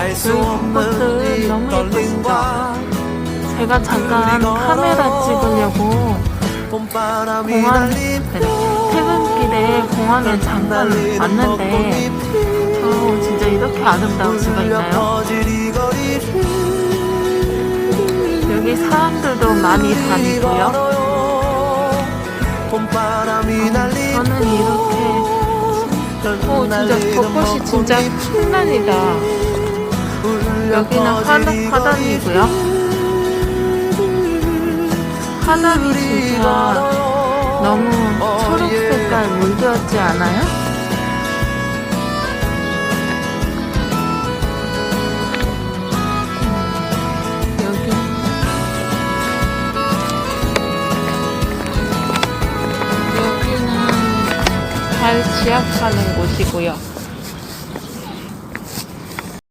없는 벚꽃들 이 너무 떨림과 제가 잠깐 카메라 찍으려고 공항 퇴근길에 공항에 잠깐 왔는데 저 진짜 이렇게 아름다울 수가 있나요? 여기 사람들도 많이 다니고요. 날린 저는 이렇게 오 진짜 벚꽃이 진짜 풍란이다. 여기는 하단, 하단이고요. 하단이 진짜 너무 초록 색깔 물들었지 않아요? 여기 여기는 달 지압하는 곳이고요.